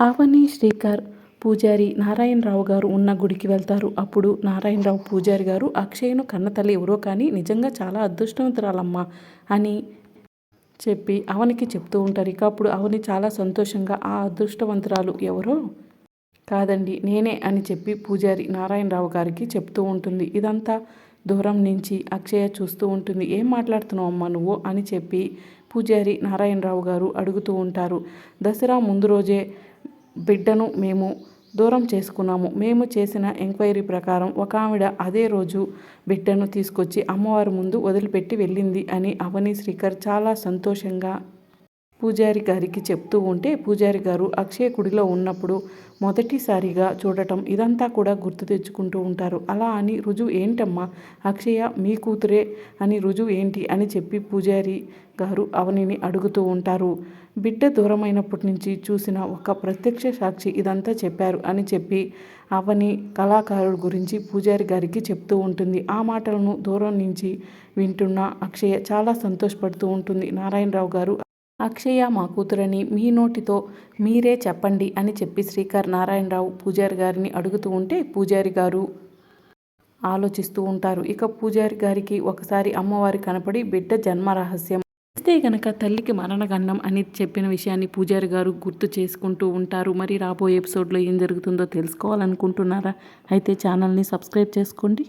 ఆవని శ్రీకర్ పూజారి నారాయణరావు గారు ఉన్న గుడికి వెళ్తారు. అప్పుడు నారాయణరావు పూజారి గారు అక్షయ్ను కన్నతల్లి ఎవరో కానీ నిజంగా చాలా అదృష్టవంతురాలమ్మా అని చెప్పి అవనికి చెప్తూ ఉంటారు. ఇక అప్పుడు అవని చాలా సంతోషంగా ఆ అదృష్టవంతురాలు ఎవరో కాదండి నేనే అని చెప్పి పూజారి నారాయణరావు గారికి చెప్తూ ఉంటుంది. ఇదంతా దూరం నుంచి అక్షయ చూస్తూ ఉంటుంది. ఏం మాట్లాడుతున్నావు అమ్మా నువ్వు? అని చెప్పి పూజారి నారాయణరావు గారు అడుగుతూ ఉంటారు. దసరా ముందు రోజే బిడ్డను మేము దూరం చేసుకున్నాము. మేము చేసిన ఎంక్వైరీ ప్రకారం ఒక ఆవిడ అదే రోజు బిడ్డను తీసుకొచ్చి అమ్మవారి ముందు వదిలిపెట్టి వెళ్ళింది అని అవని శ్రీకర్ చాలా సంతోషంగా పూజారి గారికి చెప్తూ ఉంటే పూజారి గారు అక్షయ గుడిలో ఉన్నప్పుడు మొదటిసారిగా చూడటం ఇదంతా కూడా గుర్తు తెచ్చుకుంటూ ఉంటారు. అలా అని రుజువు ఏంటమ్మా? అక్షయ మీ కూతురే అని రుజువు ఏంటి అని చెప్పి పూజారి గారు అవనిని అడుగుతూ ఉంటారు. బిడ్డ దూరమైనప్పటి నుంచి చూసిన ఒక ప్రత్యక్ష సాక్షి ఇదంతా చెప్పారు అని చెప్పి అవని కళాకారుడు గురించి పూజారి గారికి చెప్తూ ఉంటుంది. ఆ మాటలను దూరం నుంచి వింటున్న అక్షయ చాలా సంతోషపడుతూ ఉంటుంది. నారాయణరావు గారు అక్షయ మా కూతురని మీ నోటితో మీరే చెప్పండి అని చెప్పి శ్రీకర్ నారాయణరావు పూజారి గారిని అడుగుతూ ఉంటే పూజారి గారు ఆలోచిస్తూ ఉంటారు. ఇక పూజారి గారికి ఒకసారి అమ్మవారి కనపడి బిడ్డ జన్మ రహస్యం. ఇస్తే గనక తల్లికి మరణగండం అని చెప్పిన విషయాన్ని పూజారి గారు గుర్తు చేసుకుంటూ ఉంటారు. మరి రాబోయే ఎపిసోడ్లో ఏం జరుగుతుందో తెలుసుకోవాలనుకుంటున్నారా? అయితే ఛానల్ని సబ్స్క్రైబ్ చేసుకోండి.